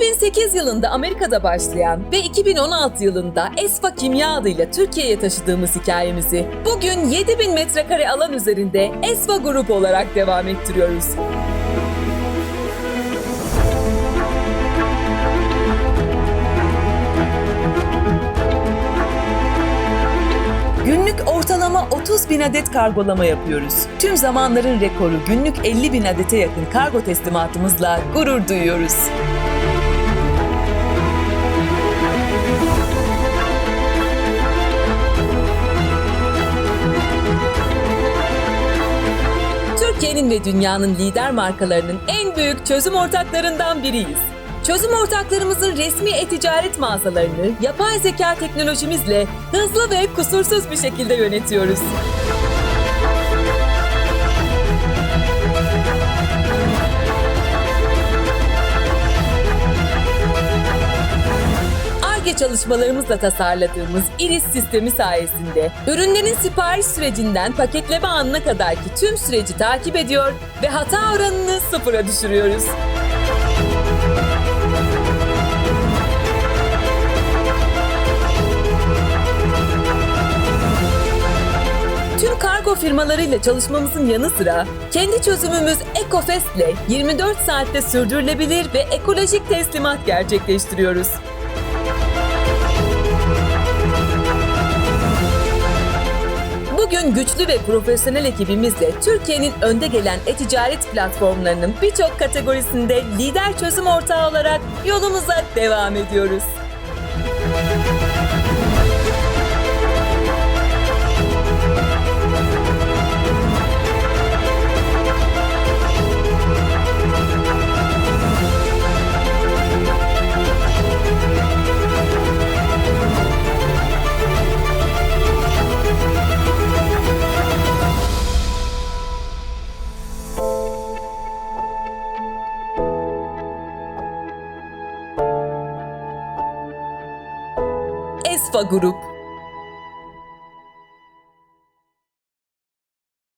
2008 yılında Amerika'da başlayan ve 2016 yılında Esfa Kimya adıyla Türkiye'ye taşıdığımız hikayemizi bugün 7000 metrekare alan üzerinde Esfa Grup olarak devam ettiriyoruz. Günlük ortalama 30 bin adet kargolama yapıyoruz. Tüm zamanların rekoru günlük 50 bin adete yakın kargo teslimatımızla gurur duyuyoruz. Türkiye'nin ve dünyanın lider markalarının en büyük çözüm ortaklarından biriyiz. Çözüm ortaklarımızın resmi e-ticaret mağazalarını yapay zeka teknolojimizle hızlı ve kusursuz bir şekilde yönetiyoruz. Çalışmalarımızla tasarladığımız Iris sistemi sayesinde ürünlerin sipariş sürecinden paketleme anına kadarki tüm süreci takip ediyor ve hata oranını sıfıra düşürüyoruz. Tüm kargo firmalarıyla çalışmamızın yanı sıra kendi çözümümüz EcoFest ile 24 saatte sürdürülebilir ve ekolojik teslimat gerçekleştiriyoruz. Bugün güçlü ve profesyonel ekibimizle Türkiye'nin önde gelen e-ticaret platformlarının birçok kategorisinde lider çözüm ortağı olarak yolumuza devam ediyoruz. Esfa Grup